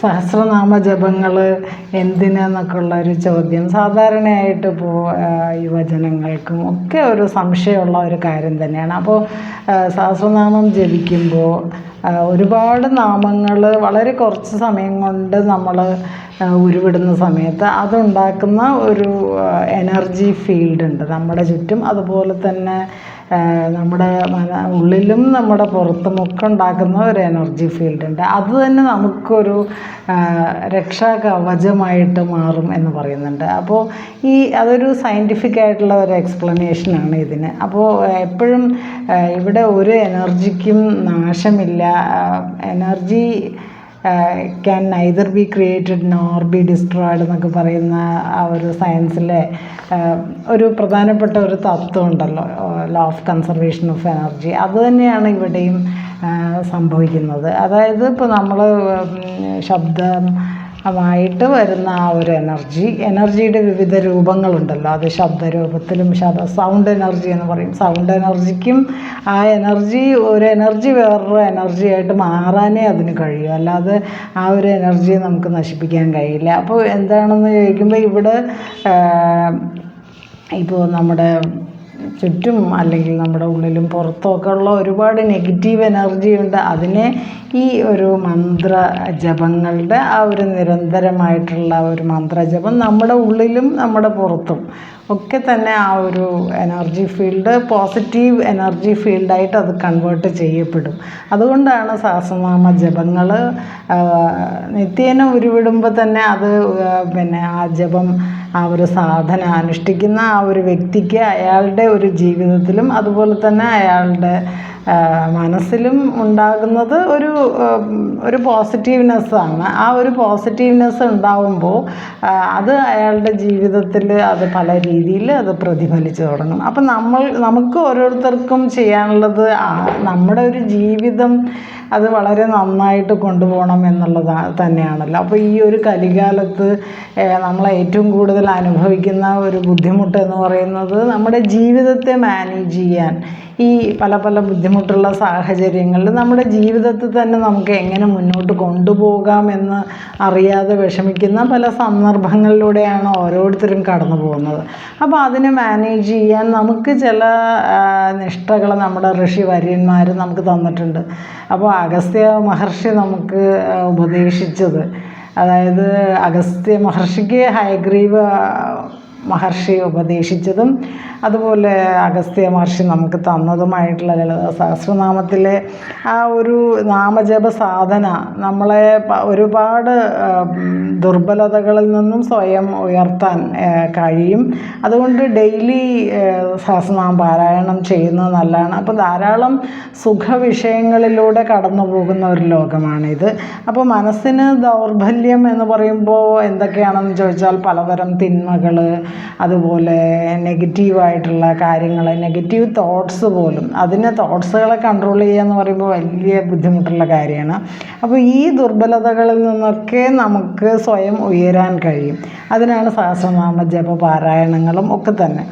സഹസ്രനാമ ജപങ്ങൾ എന്തിനെന്നൊക്കെ ഉള്ള ഒരു ചോദ്യം. സാധാരണയായിട്ട് ഇപ്പോൾ യുവജനങ്ങൾക്കും ഒക്കെ ഒരു സംശയമുള്ള ഒരു കാര്യം തന്നെയാണ്. അപ്പോൾ സഹസ്രനാമം ജപിക്കുമ്പോൾ ഒരുപാട് നാമങ്ങൾ വളരെ കുറച്ച് സമയം കൊണ്ട് നമ്മൾ ഉരുവിടുന്ന സമയത്ത് അതുണ്ടാക്കുന്ന ഒരു എനർജി ഫീൽഡ് ഉണ്ട് നമ്മുടെ ചുറ്റും. അതുപോലെ തന്നെ നമ്മുടെ ഉള്ളിലും നമ്മുടെ പുറത്തും ഒക്കെ ഉണ്ടാക്കുന്ന ഒരു എനർജി ഫീൽഡ് ഉണ്ട്. അത് തന്നെ നമുക്കൊരു രക്ഷാകവചമായിട്ട് രക്ഷാ കവചമായിട്ട് മാറും എന്ന് പറയുന്നുണ്ട്. അപ്പോൾ ഈ അതൊരു സയന്റിഫിക് ആയിട്ടുള്ള ഒരു എക്സ്പ്ലനേഷനാണ് ഇതിന്. അപ്പോൾ എപ്പോഴും ഇവിടെ ഒരു എനർജിക്കും നാശമില്ല. Energy can neither be created nor be destroyed എന്നൊക്കെ പറയുന്ന ആ ഒരു സയൻസിലെ ഒരു പ്രധാനപ്പെട്ട ഒരു തത്വം ഉണ്ടല്ലോ law of conservation of energy അത് തന്നെയാണ് ഇവിടെയും സംഭവിക്കുന്നത്. അതായത് ഇപ്പോൾ നമ്മൾ ശബ്ദം ആയിട്ട് വരുന്ന ആ ഒരു എനർജി എനർജിയുടെ വിവിധ രൂപങ്ങളുണ്ടല്ലോ. അത് ശബ്ദരൂപത്തിലും ശബ്ദ സൗണ്ട് എനർജി എന്ന് പറയും. സൗണ്ട് എനർജിക്കും ആ എനർജി ഒരു എനർജി വേറൊരു എനർജി ആയിട്ട് മാറാനേ അതിന് കഴിയും. അല്ലാതെ ആ ഒരു എനർജിയെ നമുക്ക് നശിപ്പിക്കാൻ കഴിയില്ല. അപ്പോൾ എന്താണെന്ന് ചോദിക്കുമ്പോൾ ഇവിടെ ഇപ്പോൾ നമ്മുടെ ചുറ്റും അല്ലെങ്കിൽ നമ്മുടെ ഉള്ളിലും പുറത്തുമൊക്കെ ഉള്ള ഒരുപാട് നെഗറ്റീവ് എനർജി ഉണ്ട്. അതിനെ ഈ ഒരു മന്ത്ര ജപങ്ങളുടെ ആ ഒരു നിരന്തരമായിട്ടുള്ള ഒരു മന്ത്ര ജപം നമ്മുടെ ഉള്ളിലും നമ്മുടെ പുറത്തും ഒക്കെ തന്നെ ആ ഒരു എനർജി ഫീൽഡ് പോസിറ്റീവ് എനർജി ഫീൽഡായിട്ട് അത് കൺവേർട്ട് ചെയ്യപ്പെടും. അതുകൊണ്ടാണ് സഹസ്രനാമ ജപങ്ങൾ നിത്യേന ഉരുവിടുമ്പോൾ തന്നെ അത് പിന്നെ ആ ജപം ആ ഒരു സാധന അനുഷ്ഠിക്കുന്ന ആ ഒരു വ്യക്തിക്ക് അയാളുടെ ഒരു ജീവിതത്തിലും അതുപോലെ തന്നെ അയാളുടെ മനസ്സിലും ഉണ്ടാകുന്നത് ഒരു ഒരു പോസിറ്റീവ്നെസ്സാണ് ആ ഒരു പോസിറ്റീവ്നെസ് ഉണ്ടാവുമ്പോൾ അത് അയാളുടെ ജീവിതത്തിൽ അത് പല രീതിയിൽ അത് പ്രതിഫലിച്ചു തുടങ്ങും. അപ്പം നമ്മൾ നമുക്ക് ഓരോരുത്തർക്കും ചെയ്യാനുള്ളത് നമ്മുടെ ഒരു ജീവിതം അത് വളരെ നന്നായിട്ട് കൊണ്ടുപോകണം എന്നുള്ളത് തന്നെയാണല്ലോ. അപ്പോൾ ഈ ഒരു കലികാലത്ത് നമ്മളെ ഏറ്റവും കൂടുതൽ അനുഭവിക്കുന്ന ഒരു ബുദ്ധിമുട്ട് എന്ന് പറയുന്നത് നമ്മുടെ ജീവിതത്തെ മാനേജ് ചെയ്യാൻ. ഈ പല പല ബുദ്ധിമുട്ടുള്ള സാഹചര്യങ്ങളിൽ നമ്മുടെ ജീവിതത്തിൽ തന്നെ നമുക്ക് എങ്ങനെ മുന്നോട്ട് കൊണ്ടുപോകാമെന്ന് അറിയാതെ വിഷമിക്കുന്ന പല സന്ദർഭങ്ങളിലൂടെയാണ് ഓരോരുത്തരും കടന്നു പോകുന്നത്. അപ്പോൾ അതിനെ മാനേജ് ചെയ്യാൻ നമുക്ക് ചില നിഷ്ഠകൾ നമ്മുടെ ഋഷി വര്യന്മാർ നമുക്ക് തന്നിട്ടുണ്ട്. അപ്പോൾ അഗസ്ത്യ മഹർഷി നമുക്ക് ഉപദേശിച്ചത് അതായത് അഗസ്ത്യ മഹർഷിക്ക് ഹയഗ്രീവ മഹർഷി ഉപദേശിച്ചതും അതുപോലെ അഗസ്ത്യ മഹർഷി നമുക്ക് തന്നതുമായിട്ടുള്ള ലളിത സഹസ്രനാമത്തിലെ ആ ഒരു നാമജപ സാധന നമ്മളെ ഒരുപാട് ദുർബലതകളിൽ നിന്നും സ്വയം ഉയർത്താൻ കഴിയും. അതുകൊണ്ട് ഡെയിലി സഹസ്രനാമം പാരായണം ചെയ്യുന്നത് നല്ലതാണ്. അപ്പോൾ ധാരാളം സുഖവിഷയങ്ങളിലൂടെ കടന്നു പോകുന്ന ഒരു ലോകമാണിത്. അപ്പോൾ മനസ്സിന് ദൗർബല്യം എന്ന് പറയുമ്പോൾ എന്തൊക്കെയാണെന്ന് ചോദിച്ചാൽ പലതരം തിന്മകൾ അതുപോലെ നെഗറ്റീവായിട്ടുള്ള കാര്യങ്ങൾ നെഗറ്റീവ് തോട്ട്സ് പോലും. അതിനെ തോട്ട്സുകളെ കൺട്രോൾ ചെയ്യുക എന്ന് പറയുമ്പോൾ വലിയ ബുദ്ധിമുട്ടുള്ള കാര്യമാണ്. അപ്പോൾ ഈ ദുർബലതകളിൽ നിന്നൊക്കെ നമുക്ക് സ്വയം ഉയരാൻ കഴിയും. അതിനാണ് സഹസ്രനാമ ജപ പാരായണങ്ങളും ഒക്കെ തന്നെ.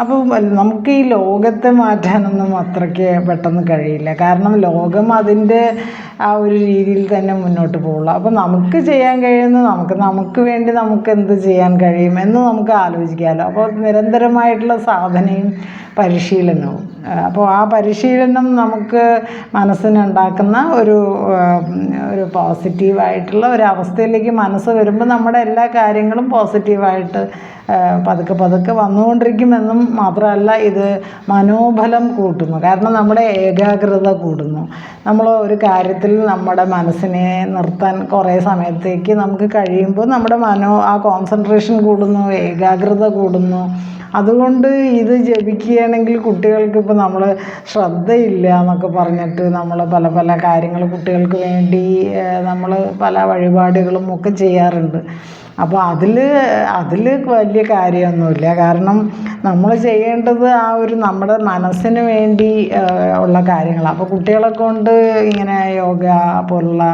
അപ്പോൾ നമുക്ക് ഈ ലോകത്തെ മാറ്റാനൊന്നും അത്രയ്ക്ക് പെട്ടെന്ന് കഴിയില്ല. കാരണം ലോകം അതിന്റെ ആ ഒരു രീതിയിൽ തന്നെ മുന്നോട്ട് പോകുള്ളൂ. അപ്പോൾ നമുക്ക് ചെയ്യാൻ കഴിയുന്ന നമുക്ക് നമുക്ക് വേണ്ടി നമുക്ക് എന്ത് ചെയ്യാൻ കഴിയും എന്ന് നമുക്ക് ആലോചിക്കാമല്ലോ അപ്പോൾ നിരന്തരമായിട്ടുള്ള സാധനയും പരിശീലനവും. അപ്പോൾ ആ പരിശീലനം നമുക്ക് മനസ്സിനുണ്ടാക്കുന്ന ഒരു ഒരു പോസിറ്റീവായിട്ടുള്ള ഒരു അവസ്ഥയിലേക്ക് മനസ്സ് വരുമ്പോൾ നമ്മുടെ എല്ലാ കാര്യങ്ങളും പോസിറ്റീവായിട്ട് പതുക്കെ പതുക്കെ വന്നുകൊണ്ടിരിക്കുമെന്നും മാത്രമല്ല ഇത് മനോബലം കൂട്ടുന്നു. കാരണം നമ്മുടെ ഏകാഗ്രത കൂടുന്നു. നമ്മൾ ഒരു കാര്യത്തിൽ നമ്മുടെ മനസ്സിനെ നിർത്താൻ കുറേ സമയത്തേക്ക് നമുക്ക് കഴിയുമ്പോൾ നമ്മുടെ മനോ ആ കോൺസെൻട്രേഷൻ കൂടുന്നു ഏകാഗ്രത കൂടുന്നു. അതുകൊണ്ട് ഇത് ജപിക്കുകയാണെങ്കിൽ കുട്ടികൾക്ക് ഇപ്പോൾ നമ്മൾ ശ്രദ്ധയില്ല എന്നൊക്കെ പറഞ്ഞിട്ട് നമ്മൾ പല പല കാര്യങ്ങൾ കുട്ടികൾക്ക് വേണ്ടി നമ്മൾ പല വഴിപാടുകളും ഒക്കെ ചെയ്യാറുണ്ട്. അപ്പോൾ അതിൽ അതിൽ വലിയ കാര്യമൊന്നുമില്ല. കാരണം നമ്മൾ ചെയ്യേണ്ടത് ആ ഒരു നമ്മുടെ മനസ്സിന് വേണ്ടി ഉള്ള കാര്യങ്ങളാണ് അപ്പോൾ കുട്ടികളെ കൊണ്ട് ഇങ്ങനെ യോഗ പോലുള്ള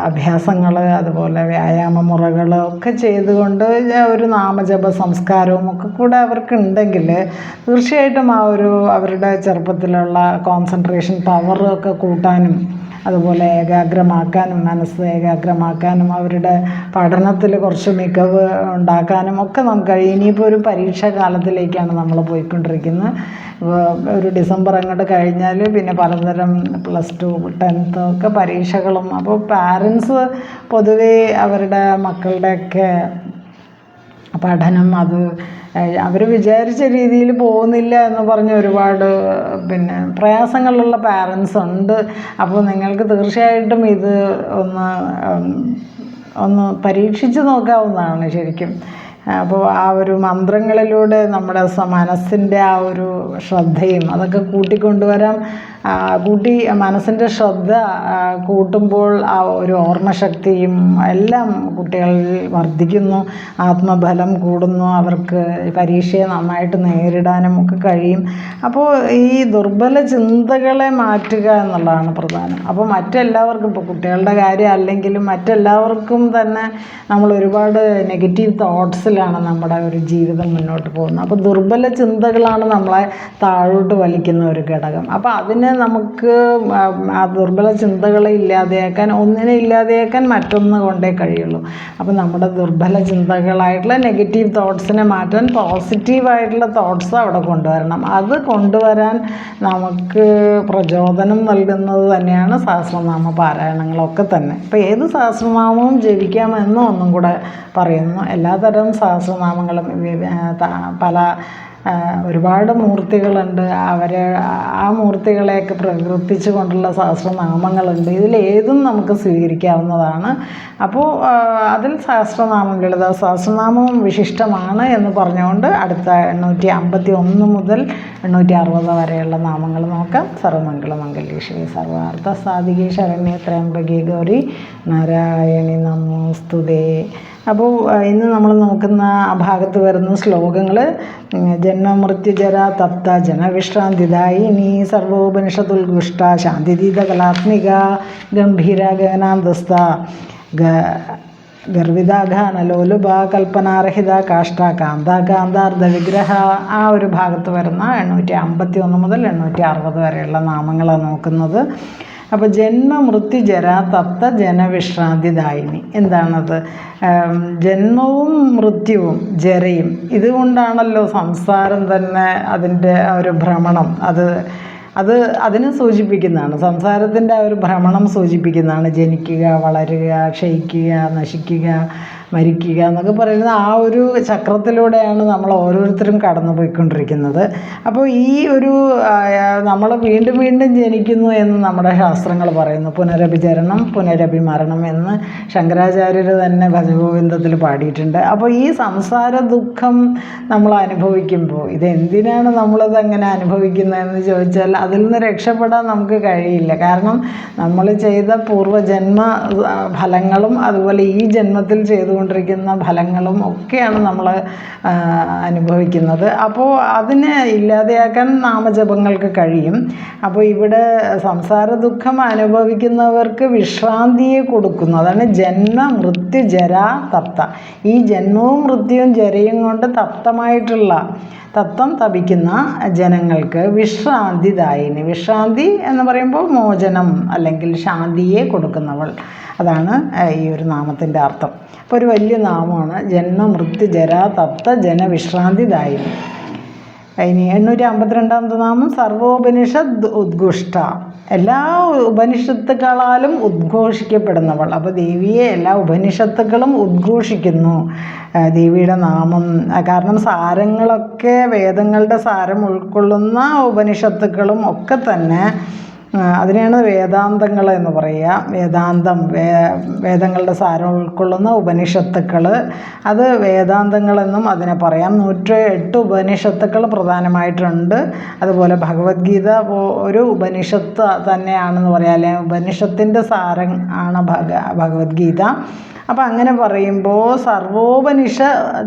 അഭ്യാസങ്ങൾ അതുപോലെ വ്യായാമ മുറകൾ ഒക്കെ ചെയ്തുകൊണ്ട് ഒരു നാമജപ സംസ്കാരവും ഒക്കെ കൂടെ അവർക്കുണ്ടെങ്കിൽ തീർച്ചയായിട്ടും ആ ഒരു അവരുടെ ചെറുപ്പത്തിലുള്ള കോൺസെൻട്രേഷൻ പവറൊക്കെ കൂട്ടാനും അതുപോലെ ഏകാഗ്രമാക്കാനും മനസ്സ് ഏകാഗ്രമാക്കാനും അവരുടെ പഠനത്തിൽ കുറച്ച് മികവ് ഉണ്ടാക്കാനും ഒക്കെ നമുക്ക് ഇനിയിപ്പോൾ ഒരു പരീക്ഷാ കാലത്തിലേക്കാണ് നമ്മൾ പോയിക്കൊണ്ടിരിക്കുന്നത്. ഒരു ഡിസംബർ അങ്ങോട്ട് കഴിഞ്ഞാൽ പിന്നെ പലതരം പ്ലസ് ടു ടെൻത്ത് ഒക്കെ പരീക്ഷകളും അപ്പോൾ പാരൻസ് പൊതുവേ അവരുടെ മക്കളുടെയൊക്കെ പഠനം അത് അവർ വിചാരിച്ച രീതിയിൽ പോകുന്നില്ല എന്ന് പറഞ്ഞ് ഒരുപാട് പിന്നെ പ്രയാസങ്ങളുള്ള പാരൻസ് ഉണ്ട്. അപ്പോൾ നിങ്ങൾക്ക് തീർച്ചയായിട്ടും ഇത് ഒന്ന് ഒന്ന് പരീക്ഷിച്ച് നോക്കാവുന്നതാണ് ശരിക്കും. അപ്പോൾ ആ ഒരു മന്ത്രങ്ങളിലൂടെ നമ്മുടെ മനസ്സിന്റെ ആ ഒരു ശ്രദ്ധയും അതൊക്കെ കൂട്ടിക്കൊണ്ടുവരാൻ ആ, കൂട്ടി മനസ്സിന്റെ ശ്രദ്ധ കൂട്ടുമ്പോൾ ആ ഒരു ഓർമ്മശക്തിയും എല്ലാം കുട്ടികളിൽ വർദ്ധിക്കുന്നു. ആത്മബലം കൂടുന്നു. അവർക്ക് പരീക്ഷയെ നന്നായിട്ട് നേരിടാനും ഒക്കെ കഴിയും. അപ്പോൾ ഈ ദുർബല ചിന്തകളെ മാറ്റുക എന്നുള്ളതാണ് പ്രധാനം. അപ്പോൾ മറ്റെല്ലാവർക്കും ഇപ്പോൾ കുട്ടികളുടെ കാര്യം അല്ലെങ്കിലും മറ്റെല്ലാവർക്കും തന്നെ നമ്മൾ ഒരുപാട് നെഗറ്റീവ് തോട്ട്സിലാണ് നമ്മുടെ ഒരു ജീവിതം മുന്നോട്ട് പോകുന്നത്. അപ്പോൾ ദുർബല ചിന്തകളാണ് നമ്മളെ താഴോട്ട് വലിക്കുന്ന ഒരു ഘടകം. അപ്പോൾ അതിനെ നമുക്ക് ആ ദുർബല ചിന്തകളെ ഇല്ലാതെയാക്കാൻ ഒന്നിനെ ഇല്ലാതെയാക്കാൻ മറ്റൊന്ന് കൊണ്ടേ കഴിയുള്ളൂ. അപ്പോൾ നമ്മുടെ ദുർബല ചിന്തകളായിട്ടുള്ള നെഗറ്റീവ് തോട്ട്സിനെ മാറ്റാൻ പോസിറ്റീവായിട്ടുള്ള തോട്ട്സ് അവിടെ കൊണ്ടുവരണം. അത് കൊണ്ടുവരാൻ നമുക്ക് പ്രചോദനം നൽകുന്നത് തന്നെയാണ് സഹസ്രനാമ പാരായണങ്ങളൊക്കെ തന്നെ. ഇപ്പോൾ ഏത് സഹസ്രനാമവും ജപിക്കാമെന്നും ഒന്നും കൂടെ പറയുന്നു. എല്ലാതരം സഹസ്രനാമങ്ങളും പല ഒരുപാട് മൂർത്തികളുണ്ട്. അവരെ ആ മൂർത്തികളെയൊക്കെ പ്രകീർത്തിച്ചു കൊണ്ടുള്ള സഹസ്രനാമങ്ങളുണ്ട് ഇതിലേതും നമുക്ക് സ്വീകരിക്കാവുന്നതാണ്. അപ്പോൾ അതിൽ സഹസ്രനാമം ലളിത സഹസ്രനാമം വിശിഷ്ടമാണ് എന്ന് പറഞ്ഞുകൊണ്ട് അടുത്ത എണ്ണൂറ്റി അമ്പത്തി ഒന്ന് മുതൽ എണ്ണൂറ്റി അറുപത് വരെയുള്ള നാമങ്ങൾ നോക്കാം. സർവമംഗള മംഗലേശ്വരി സർവാർത്ഥ സാധികേ ഗൗരി നാരായണി നമോസ്തുതേ. അപ്പോൾ ഇന്ന് നമ്മൾ നോക്കുന്ന ആ ഭാഗത്ത് വരുന്ന ശ്ലോകങ്ങൾ ജന്മമൃത്യുജര തപ്ത ജനവിശ്രാന്തിദായിനി സർവോപനിഷത്തുൽഗുഷ്ട ശാന്തിതീത കലാത്മിക ഗംഭീര ഗഗനാന്തസ്ത ഗർവിതാഘാനലോലുപ കൽപ്പനാരഹിത കാഷ്ട കാന്ത കാന്താർദ്ധ വിഗ്രഹ ആ ഒരു ഭാഗത്ത് വരുന്ന എണ്ണൂറ്റി അമ്പത്തി ഒന്ന് മുതൽ എണ്ണൂറ്റി അറുപത് വരെയുള്ള നാമങ്ങളാണ് നോക്കുന്നത്. അപ്പോൾ ജന്മ മൃത്യു തത്ത തപ്ത ജനവിശ്രാന്തിദായിനി. എന്താണത്? ജന്മവും മൃത്യുവും ജരയും ഇതുകൊണ്ടാണല്ലോ സംസാരം തന്നെ അതിന്റെ ഒരു ഭ്രമണം. അത് അത് അതിനെ സൂചിപ്പിക്കുന്നതാണ്. സംസാരത്തിന്റെ ആ ഒരു ഭ്രമണം സൂചിപ്പിക്കുന്നതാണ്. ജനിക്കുക വളരുക ക്ഷയിക്കുക നശിക്കുക മരിക്കുക എന്നൊക്കെ പറയുന്നത് ആ ഒരു ചക്രത്തിലൂടെയാണ് നമ്മൾ ഓരോരുത്തരും കടന്നു പോയിക്കൊണ്ടിരിക്കുന്നത് അപ്പോൾ ഈ ഒരു നമ്മൾ വീണ്ടും വീണ്ടും ജനിക്കുന്നു എന്ന് നമ്മുടെ ശാസ്ത്രങ്ങൾ പറയുന്നു. പുനരഭിചരണം പുനരഭിമരണം എന്ന് ശങ്കരാചാര്യർ തന്നെ ഭജഗോവിന്ദത്തിൽ പാടിയിട്ടുണ്ട്. അപ്പോൾ ഈ സംസാര ദുഃഖം നമ്മൾ അനുഭവിക്കുമ്പോൾ ഇതെന്തിനാണ് നമ്മളത് അങ്ങനെ അനുഭവിക്കുന്നതെന്ന് ചോദിച്ചാൽ അതിൽ നിന്ന് രക്ഷപ്പെടാൻ നമുക്ക് കഴിയില്ല. കാരണം നമ്മൾ ചെയ്ത പൂർവജന്മ ഫലങ്ങളും അതുപോലെ ഈ ജന്മത്തിൽ ചെയ്തുകൊണ്ടിരിക്കുന്ന ഫലങ്ങളും ഒക്കെയാണ് നമ്മൾ അനുഭവിക്കുന്നത്. അപ്പോൾ അതിനെ ഇല്ലാതെയാക്കാൻ നാമജപങ്ങൾക്ക് കഴിയും. അപ്പോൾ ഇവിടെ സംസാര ദുഃഖം അനുഭവിക്കുന്നവർക്ക് വിശ്രാന്തിയെ കൊടുക്കുന്നു. അതാണ് ജന്മ മൃത്യു ജരാ തപ്ത ഈ ജന്മവും മൃത്യുവും ജരയും കൊണ്ട് തപ്തമായിട്ടുള്ള തത്വം തപിക്കുന്ന ജനങ്ങൾക്ക് വിശ്രാന്തിദായിനി വിശ്രാന്തി എന്ന് പറയുമ്പോൾ മോചനം അല്ലെങ്കിൽ ശാന്തിയെ കൊടുക്കുന്നവൾ. അതാണ് ഈ ഒരു നാമത്തിന്റെ അർത്ഥം. അപ്പോൾ ഒരു വലിയ നാമമാണ് ജന്മ മൃത്യു ജര തപ്ത ജനവിശ്രാന്തിദായിനി ഇനി എണ്ണൂറ്റി അമ്പത്തിരണ്ടാമത്തെ നാമം സർവോപനിഷദ് ഉദ്ഘുഷ്ട. എല്ലാ ഉപനിഷത്തുക്കളാലും ഉദ്ഘോഷിക്കപ്പെടുന്നവൾ. അപ്പോൾ ദേവിയെ എല്ലാ ഉപനിഷത്തുക്കളും ഉദ്ഘോഷിക്കുന്നു. ദേവിയുടെ നാമം. കാരണം സാരങ്ങളൊക്കെ വേദങ്ങളുടെ സാരം ഉൾക്കൊള്ളുന്ന ഉപനിഷത്തുക്കളും ഒക്കെ തന്നെ അതിനെയാണ് വേദാന്തങ്ങൾ എന്ന് പറയുക. വേദാന്തം വേ വേദങ്ങളുടെ സാരം ഉൾക്കൊള്ളുന്ന ഉപനിഷത്തുക്കൾ. അത് വേദാന്തങ്ങളെന്നും അതിനെ പറയാം. നൂറ്റി എട്ട് ഉപനിഷത്തുക്കൾ പ്രധാനമായിട്ടുണ്ട്. അതുപോലെ ഭഗവത്ഗീത ഒരു ഉപനിഷത്ത് തന്നെയാണെന്ന് പറയാം. അല്ലെങ്കിൽ ഉപനിഷത്തിന്റെ സാരം ആണ് ഭഗ ഭഗവത്ഗീത. അപ്പം അങ്ങനെ പറയുമ്പോൾ സർവോപനിഷ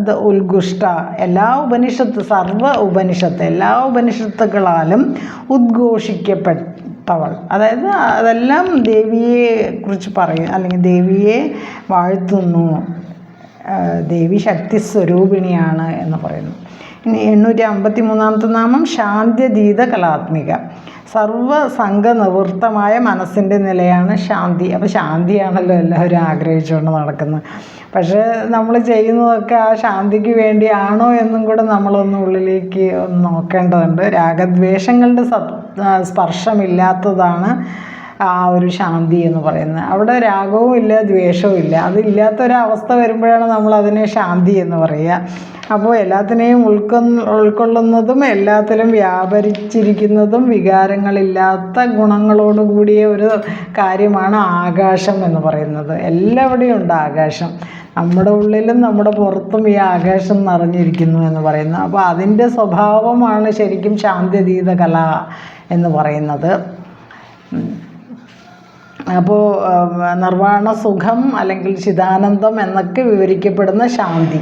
ഉത്കൃഷ്ട എല്ലാ ഉപനിഷത്ത് സർവ ഉപനിഷത്ത് എല്ലാ ഉപനിഷത്തുകളാലും ഉദ്ഘോഷിക്കപ്പെട്ട നട്ടവൾ അതായത് അതെല്ലാം ദേവിയെ കുറിച്ച് പറയും. അല്ലെങ്കിൽ ദേവിയെ വാഴ്ത്തുന്നു. ദേവി ശക്തി സ്വരൂപിണിയാണ് എന്ന് പറയുന്നു. ഇനി എണ്ണൂറ്റി അമ്പത്തി മൂന്നാമത്തെ നാമം ശാന്ത്യതീത കലാത്മിക. സർവ നിവൃത്തമായ മനസ്സിന്റെ നിലയാണ് ശാന്തി. അപ്പോൾ ശാന്തിയാണല്ലോ എല്ലാവരും ആഗ്രഹിച്ചുകൊണ്ട് നടക്കുന്നത്. പക്ഷേ നമ്മൾ ചെയ്യുന്നതൊക്കെ ആ ശാന്തിക്ക് വേണ്ടിയാണോ എന്നും കൂടെ നമ്മളൊന്ന് ഉള്ളിലേക്ക് ഒന്ന് നോക്കേണ്ടതുണ്ട്. രാഗദ്വേഷങ്ങളുടെ സ്പർശമില്ലാത്തതാണ് ആ ഒരു ശാന്തി എന്ന് പറയുന്നത്. അവിടെ രാഗവും ഇല്ല ദ്വേഷവും ഇല്ല. അതില്ലാത്തൊരവസ്ഥ വരുമ്പോഴാണ് നമ്മൾ അതിനെ ശാന്തി എന്ന് പറയുക. അപ്പോൾ എല്ലാത്തിനെയും ഉൾക്കൊന്ന് ഉൾക്കൊള്ളുന്നതും എല്ലാത്തിലും വ്യാപരിച്ചിരിക്കുന്നതും വികാരങ്ങളില്ലാത്ത ഗുണങ്ങളോട് കൂടിയ ഒരു കാര്യമാണ് ആകാശം എന്ന് പറയുന്നത്. എല്ലാവിടെയും ഉണ്ട് ആകാശം. നമ്മുടെ ഉള്ളിലും നമ്മുടെ പുറത്തും ഈ ആകാശം നിറഞ്ഞിരിക്കുന്നു എന്ന് പറയുന്നു. അപ്പോൾ അതിന്റെ സ്വഭാവമാണ് ശരിക്കും ശാന്തിതീത കല എന്ന് പറയുന്നത്. അപ്പോൾ നിർവാണ സുഖം അല്ലെങ്കിൽ ചിദാനന്ദം എന്നൊക്കെ വിവരിക്കപ്പെടുന്ന ശാന്തി.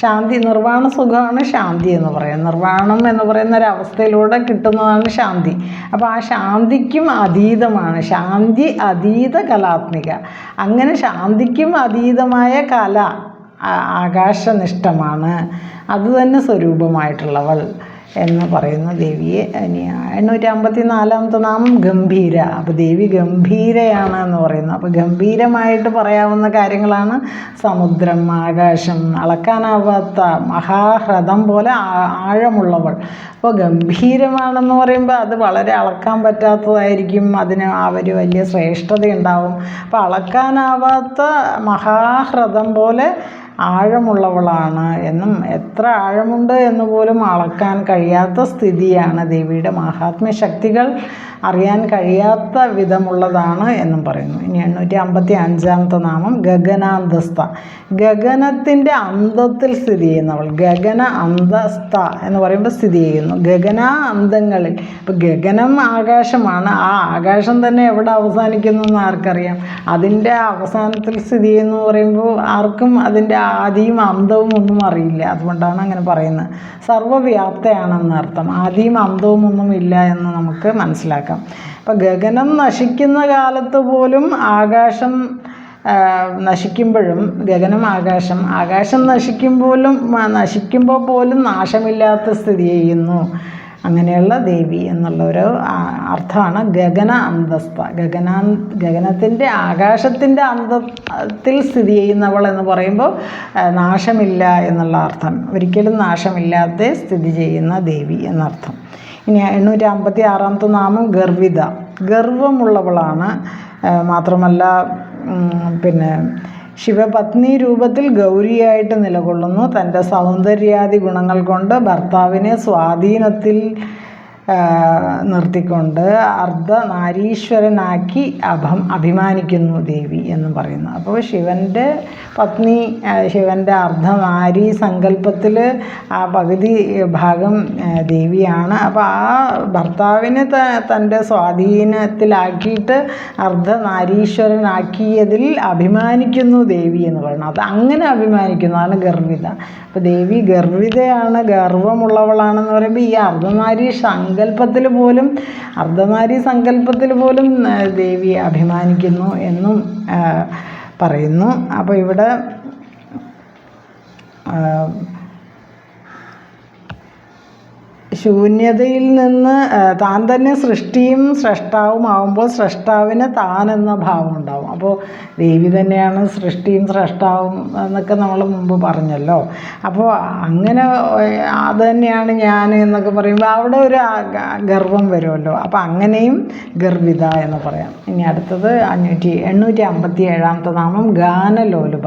ശാന്തി നിർവാണ സുഖമാണ് ശാന്തി എന്ന് പറയുന്നത് നിർവാണം എന്ന് പറയുന്ന ഒരു അവസ്ഥയിലൂടെ കിട്ടുന്നതാണ് ശാന്തി. അപ്പോൾ ആ ശാന്തിക്കും അതീതമാണ്. ശാന്തി അതീത കലാത്മിക. അങ്ങനെ ശാന്തിക്കും അതീതമായ കല ആകാശനിഷ്ഠമാണ്. അതുതന്നെ സ്വരൂപമായിട്ടുള്ളവൾ. എന്ന് പറയുന്ന ദേവിയെ ഇനി എണ്ണൂറ്റി അമ്പത്തി നാലാമത്തെ നാമം ഗംഭീര. അപ്പോൾ ദേവി ഗംഭീരയാണ് എന്ന് പറയുന്നു. അപ്പോൾ ഗംഭീരമായിട്ട് പറയാവുന്ന കാര്യങ്ങളാണ് സമുദ്രം ആകാശം അളക്കാനാവാത്ത മഹാഹ്രദം പോലെ ആഴമുള്ളവൾ. അപ്പോൾ ഗംഭീരമാണെന്ന് പറയുമ്പോൾ അത് വളരെ അളക്കാൻ പറ്റാത്തതായിരിക്കും. അതിന് അവർ വലിയ ശ്രേഷ്ഠതയുണ്ടാവും. അപ്പോൾ അളക്കാനാവാത്ത മഹാഹ്രദം പോലെ ആഴമുള്ളവളാണ് എന്നും എത്ര ആഴമുണ്ട് എന്ന് പോലും അളക്കാൻ കഴിയാത്ത സ്ഥിതിയാണ് ദേവിയുടെ മഹാത്മ്യ ശക്തികൾ അറിയാൻ കഴിയാത്ത വിധമുള്ളതാണ് എന്നും പറയുന്നു. ഇനി എണ്ണൂറ്റി അമ്പത്തി അഞ്ചാമത്തെ നാമം ഗഗനാന്തസ്ഥ. ഗഗനത്തിന്റെ അന്തത്തിൽ സ്ഥിതി ചെയ്യുന്നവൾ. ഗഗന അന്തസ്ഥ എന്ന് പറയുമ്പോൾ സ്ഥിതി ചെയ്യുന്നു. ഗഗനാ അന്തങ്ങളിൽ. ഇപ്പോൾ ഗഗനം ആകാശമാണ്. ആ ആകാശം തന്നെ എവിടെ അവസാനിക്കുന്നു എന്ന് ആർക്കറിയാം? അതിന്റെ അവസാനത്തിൽ സ്ഥിതി ചെയ്യുന്നു പറയുമ്പോൾ ആർക്കും അതിന്റെ ആദിയും അന്തവും ഒന്നും അറിയില്ല. അതുകൊണ്ടാണ് അങ്ങനെ പറയുന്നത്. സർവവ്യാപ്തയാണെന്ന് അർത്ഥം. ആദിയും അന്തവും ഒന്നും ഇല്ല എന്ന് നമുക്ക് മനസ്സിലാക്കാം. അപ്പം ഗഗനം നശിക്കുന്ന കാലത്ത് പോലും ആകാശം നശിക്കുമ്പോഴും ഗഗനം ആകാശം ആകാശം നശിക്കുമ്പോഴും നശിക്കുമ്പോൾ പോലും നാശമില്ലാത്ത സ്ഥിതി ചെയ്യുന്നു. അങ്ങനെയുള്ള ദേവി എന്നുള്ള ഒരു അർത്ഥമാണ് ഗഗന അന്തസ്ഥ. ഗഗന ഗഗനത്തിന്റെ ആകാശത്തിന്റെ അന്തത്തിൽ സ്ഥിതി ചെയ്യുന്നവൾ എന്ന് പറയുമ്പോൾ നാശമില്ല എന്നുള്ള അർത്ഥം. ഒരിക്കലും നാശമില്ലാതെ സ്ഥിതി ചെയ്യുന്ന ദേവി എന്നർത്ഥം. ഇനി എണ്ണൂറ്റി അമ്പത്തി ആറാമത്തെ നാമം ഗർവിത. ഗർവമുള്ളവളാണ് മാത്രമല്ല പിന്നെ ശിവപത്നി രൂപത്തിൽ ഗൗരിയായിട്ട് നിലകൊള്ളുന്നു. തന്റെ സൗന്ദര്യാദി ഗുണങ്ങൾ കൊണ്ട് ഭർത്താവിനെ സ്വാധീനത്തിൽ നിർത്തിക്കൊണ്ട് അർദ്ധ നാരീശ്വരനാക്കി അഭം അഭിമാനിക്കുന്നു ദേവി എന്ന് പറയുന്നു. അപ്പോൾ ശിവന്റെ പത്നി ശിവന്റെ അർദ്ധനാരീ സങ്കല്പത്തിൽ ആ പകുതി ഭാഗം ദേവിയാണ്. അപ്പോൾ ആ ഭർത്താവിനെ ത തന്റെ സ്വാധീനത്തിലാക്കിയിട്ട് അർദ്ധനാരീശ്വരനാക്കിയതിൽ അഭിമാനിക്കുന്നു ദേവി എന്ന് പറയുന്നത് അത് അങ്ങനെ അഭിമാനിക്കുന്നതാണ് ഗർവിത. അപ്പോൾ ദേവി ഗർവിതയാണ് ഗർവമുള്ളവളാണെന്ന് പറയുമ്പോൾ ഈ അർദ്ധനാരി സങ്കല്പത്തിൽ പോലും അർദ്ധനാരി സങ്കല്പത്തിൽ പോലും ദേവിയെ ദേവി അഭിമാനിക്കുന്നു എന്നും പറയുന്നു. അപ്പോൾ ഇവിടെ ശൂന്യതയിൽ നിന്ന് താൻ തന്നെ സൃഷ്ടിയും സ്രഷ്ടാവും ആവുമ്പോൾ സ്രഷ്ടാവിന് താൻ എന്ന ഭാവം ഉണ്ടാവും. അപ്പോൾ ദേവി തന്നെയാണ് സൃഷ്ടിയും സ്രഷ്ടാവും എന്നൊക്കെ നമ്മൾ മുമ്പ് പറഞ്ഞല്ലോ. അപ്പോൾ അങ്ങനെ അത് തന്നെയാണ് ഞാൻ എന്നൊക്കെ പറയുമ്പോൾ അവിടെ ഒരു ഗർവം വരുമല്ലോ. അപ്പോൾ അങ്ങനെയും ഗർവിത എന്ന് പറയാം. ഇനി അടുത്തത് അഞ്ഞൂറ്റി എണ്ണൂറ്റി അമ്പത്തി ഏഴാമത്തെ നാമം ഗാനലോലുപ.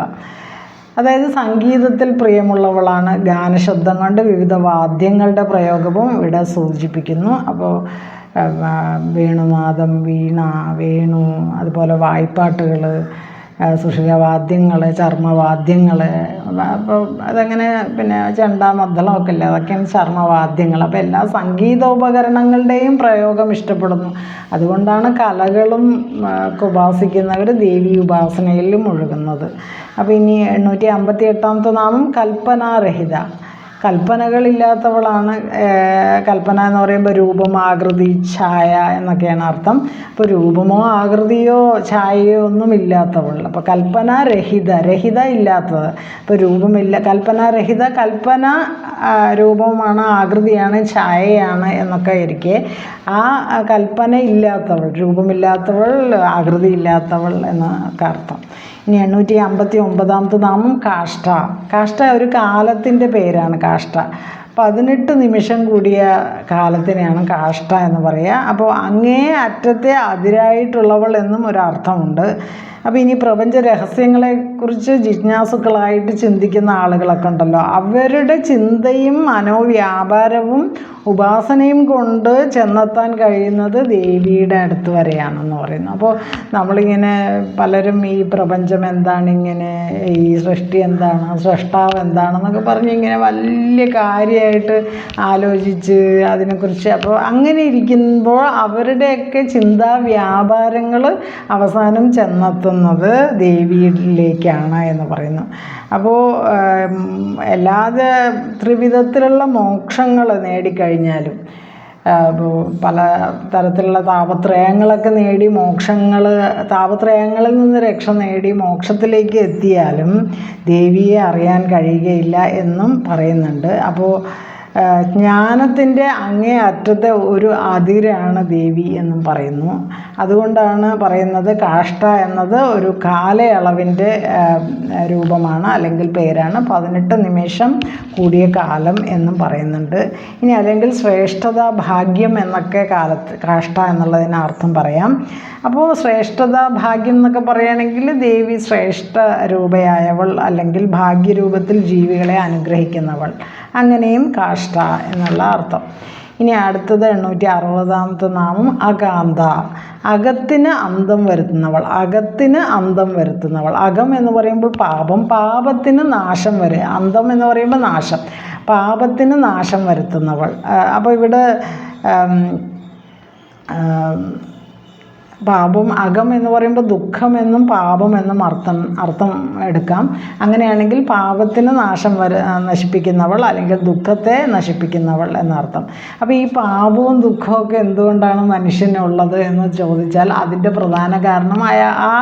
അതായത് സംഗീതത്തിൽ പ്രിയമുള്ളവളാണ് ഗാനശബ്ദം കൊണ്ട് വിവിധ വാദ്യങ്ങളുടെ പ്രയോഗവും ഇവിടെ സൂചിപ്പിക്കുന്നു. അപ്പോൾ വേണുനാദം വീണ വേണു അതുപോലെ വായ്പ്പാട്ടുകൾ സുഷിരവാദ്യങ്ങൾ ചർമ്മവാദ്യങ്ങൾ അപ്പോൾ അതങ്ങനെ പിന്നെ ചെണ്ട മദ്ദളമൊക്കെ ഇല്ലേ അതൊക്കെയാണ് ചർമ്മവാദ്യങ്ങൾ. അപ്പോൾ എല്ലാ സംഗീതോപകരണങ്ങളുടെയും പ്രയോഗം ഇഷ്ടപ്പെടുന്നു. അതുകൊണ്ടാണ് കലകളും ഒക്കെ ഉപാസിക്കുന്നവർ ദേവി ഉപാസനയിൽ മുഴുകുന്നത് അപ്പോൾ ഇനി എണ്ണൂറ്റി അമ്പത്തി എട്ടാമത്തെ നാമം കൽപ്പനാരഹിത. കൽപ്പനകളില്ലാത്തവളാണ് കൽപ്പന എന്ന് പറയുമ്പോൾ രൂപം ആകൃതി ഛായ എന്നൊക്കെയാണ് അർത്ഥം. അപ്പോൾ രൂപമോ ആകൃതിയോ ഛായയോ ഒന്നും ഇല്ലാത്തവൾ അപ്പോൾ കൽപ്പന രഹിത രഹിത ഇല്ലാത്തത്. അപ്പോൾ രൂപമില്ല കൽപ്പന രഹിത കൽപ്പന രൂപമാണ് ആകൃതിയാണ് ഛായയാണ് എന്നൊക്കെ ഇരിക്കെ ആ, കൽപ്പന ഇല്ലാത്തവൾ രൂപമില്ലാത്തവൾ ആകൃതി ഇല്ലാത്തവൾ എന്നൊക്കെ അർത്ഥം. ഇനി എണ്ണൂറ്റി അമ്പത്തി ഒമ്പതാമത്തെ നാമം കാഷ്ട. കാഷ്ട ഒരു കാലത്തിന്റെ പേരാണ് കാഷ്ട. പതിനെട്ട് നിമിഷം കൂടിയ കാലത്തിനെയാണ് കാഷ്ട എന്ന് പറയുക. അപ്പോൾ അങ്ങേ അറ്റത്തെ അതിരായിട്ടുള്ളവൾ എന്നും ഒരർത്ഥമുണ്ട്. അപ്പോൾ ഇനി പ്രപഞ്ച രഹസ്യങ്ങളെക്കുറിച്ച് ജിജ്ഞാസുക്കളായിട്ട് ചിന്തിക്കുന്ന ആളുകളൊക്കെ ഉണ്ടല്ലോ. അവരുടെ ചിന്തയും മനോവ്യാപാരവും ഉപാസനയും കൊണ്ട് ചെന്നെത്താൻ കഴിയുന്നത് ദേവിയുടെ അടുത്ത് വരെയാണെന്ന് പറയുന്നു. അപ്പോൾ നമ്മളിങ്ങനെ പലരും ഈ പ്രപഞ്ചം എന്താണ് ഇങ്ങനെ ഈ സൃഷ്ടി എന്താണ് സൃഷ്ടാവ് എന്താണെന്നൊക്കെ പറഞ്ഞ് ഇങ്ങനെ വലിയ കാര്യമായിട്ട് ആലോചിച്ച് അതിനെക്കുറിച്ച് അപ്പോൾ അങ്ങനെ ഇരിക്കുമ്പോൾ അവരുടെയൊക്കെ ചിന്താ വ്യാപാരങ്ങൾ അവസാനം ചെന്നെത്തുന്നത് ദേവിയിലേക്കാണ് എന്ന് പറയുന്നു. അപ്പോൾ എല്ലാ ത്രിവിധത്തിലുള്ള മോക്ഷങ്ങൾ നേടിക്കഴിഞ്ഞാലും പല തരത്തിലുള്ള താപത്രയങ്ങളൊക്കെ നേടി മോക്ഷങ്ങൾ താപത്രയങ്ങളിൽ നിന്ന് രക്ഷ നേടി മോക്ഷത്തിലേക്ക് എത്തിയാലും ദേവിയെ അറിയാൻ കഴിയുകയില്ല എന്നും പറയുന്നുണ്ട്. അപ്പോൾ ജ്ഞാനത്തിന്റെ അങ്ങേ അറ്റത്തെ ഒരു അതിരാണ് ദേവി എന്നും പറയുന്നു. അതുകൊണ്ടാണ് പറയുന്നത് കാഷ്ട എന്നത് ഒരു കാലയളവിന്റെ രൂപമാണ് അല്ലെങ്കിൽ പേരാണ്. പതിനെട്ട് നിമിഷം കൂടിയ കാലം എന്നും പറയുന്നുണ്ട്. ഇനി അല്ലെങ്കിൽ ശ്രേഷ്ഠത ഭാഗ്യം എന്നൊക്കെ കാലത്ത് കാഷ്ട എന്നുള്ളതിന് അർത്ഥം പറയാം. അപ്പോൾ ശ്രേഷ്ഠത ഭാഗ്യം എന്നൊക്കെ പറയുകയാണെങ്കിൽ ദേവി ശ്രേഷ്ഠ രൂപയായവൾ അല്ലെങ്കിൽ ഭാഗ്യരൂപത്തിൽ ജീവികളെ അനുഗ്രഹിക്കുന്നവൾ. അങ്ങനെയും കാഷ്ട എന്നുള്ള അർത്ഥം. ഇനി അടുത്തത് എണ്ണൂറ്റി അറുപതാമത്തെ നാമം അകാന്ത. അകത്തിന് അന്തം വരുത്തുന്നവൾ അകത്തിന് അന്തം വരുത്തുന്നവൾ. അകം എന്ന് പറയുമ്പോൾ പാപം പാപത്തിന് നാശം വരെ അന്തം എന്ന് പറയുമ്പോൾ നാശം പാപത്തിന് നാശം വരുത്തുന്നവൾ. അപ്പോൾ ഇവിടെ പാപം അകം എന്ന് പറയുമ്പോൾ ദുഃഖമെന്നും പാപമെന്നും അർത്ഥം അർത്ഥം എടുക്കാം. അങ്ങനെയാണെങ്കിൽ പാപത്തിന് നാശം വര നശിപ്പിക്കുന്നവൾ അല്ലെങ്കിൽ ദുഃഖത്തെ നശിപ്പിക്കുന്നവൾ എന്നർത്ഥം. അപ്പോൾ ഈ പാപവും ദുഃഖവും ഒക്കെ എന്തുകൊണ്ടാണ് മനുഷ്യനുള്ളത് എന്ന് ചോദിച്ചാൽ അതിന്റെ പ്രധാന കാരണമായ ആ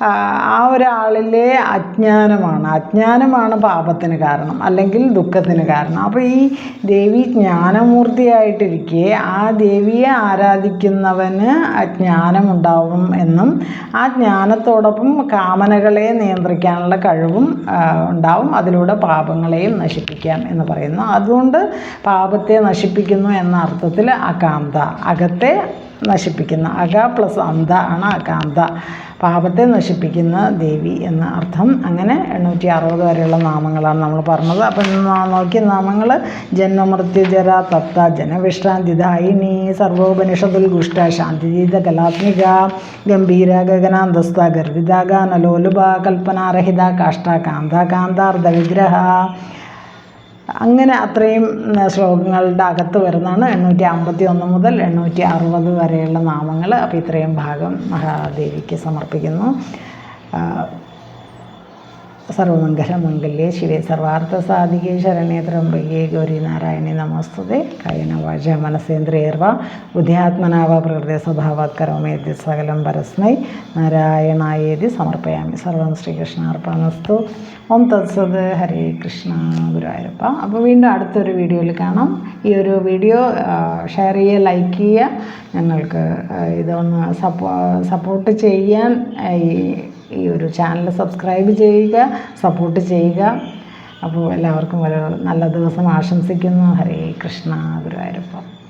ആ ഒരാളിലെ അജ്ഞാനമാണ്. അജ്ഞാനമാണ് പാപത്തിന് കാരണം അല്ലെങ്കിൽ ദുഃഖത്തിന് കാരണം. അപ്പോൾ ഈ ദേവി ജ്ഞാനമൂർത്തിയായിട്ടിരിക്കെ ആ ദേവിയെ ആരാധിക്കുന്നവന് ജ്ഞാനമുണ്ടാവും എന്നും ആ ജ്ഞാനത്തോടൊപ്പം കാമനകളെ നിയന്ത്രിക്കാനുള്ള കഴിവും ഉണ്ടാവും. അതിലൂടെ പാപങ്ങളെയും നശിപ്പിക്കാം എന്ന് പറയുന്നു. അതുകൊണ്ട് പാപത്തെ നശിപ്പിക്കുന്നു എന്ന അർത്ഥത്തിൽ അകാന്ത അകത്തെ നശിപ്പിക്കുന്ന. അക പ്ലസ് അന്ത ആണ് അകാന്ത പാപത്തെ നശിപ്പിക്കുന്ന ദേവി എന്ന അർത്ഥം. അങ്ങനെ എണ്ണൂറ്റി അറുപത് വരെയുള്ള നാമങ്ങളാണ് നമ്മൾ പറഞ്ഞത്. അപ്പം നോക്കിയ നാമങ്ങൾ ജന്മമൃത്യുജര തത്ത ജനവിശ്രാന്തിദായിനി സർവോപനിഷതുൽ ഗുഷ്ട ശാന്തിജീത കലാത്മിക ഗംഭീര ഗഗനാന്തസ്ത ഗർഭിത ഗാനലോലുപ കൽപ്പനാരഹിത കാഷ്ട കാന്ത കാന്താർദ്ധ വിഗ്രഹ അങ്ങനെ അത്രയും ശ്ലോകങ്ങളുടെ അകത്ത് വരുന്നതാണ് എണ്ണൂറ്റി അമ്പത്തി ഒന്ന് മുതൽ എണ്ണൂറ്റി അറുപത് വരെയുള്ള നാമങ്ങൾ അപ്പോൾ ഇത്രയും ഭാഗം മഹാദേവിക്ക് സമർപ്പിക്കുന്നു. സർവമംഗലമംഗല്യേ ശിവേ സർവാർത്ഥ സാധികേ ശരണേ ത്രംബകേ ഗൗരി നാരായണി നമസ്തുതേ. കായന വാച ബുദ്ധിയാത്മനാവ പ്രകൃതി സ്വഭാവാത് കരോമേതി സകലം പരസ്മൈ. നാരായണായേതി സമർപ്പയാമി. സർവം ശ്രീകൃഷ്ണാർപ്പണസ്തു ഓം തത്സത് ഹരേ കൃഷ്ണ ഗുരുവായൂരപ്പ. അപ്പോൾ വീണ്ടും അടുത്തൊരു വീഡിയോയിൽ കാണാം. ഈ ഒരു വീഡിയോ ഷെയർ ചെയ്യുക ലൈക്ക് ചെയ്യുക. ഞങ്ങൾക്ക് ഇതൊന്ന് സപ്പോ സപ്പോർട്ട് ചെയ്യാൻ ഈ ഈ ഒരു ചാനൽ സബ്സ്ക്രൈബ് ചെയ്യുക സപ്പോർട്ട് ചെയ്യുക. അപ്പോൾ എല്ലാവർക്കും ഒരു നല്ല ദിവസം ആശംസിക്കുന്നു. ഹരേ കൃഷ്ണ ഗുരുവായൂരപ്പ.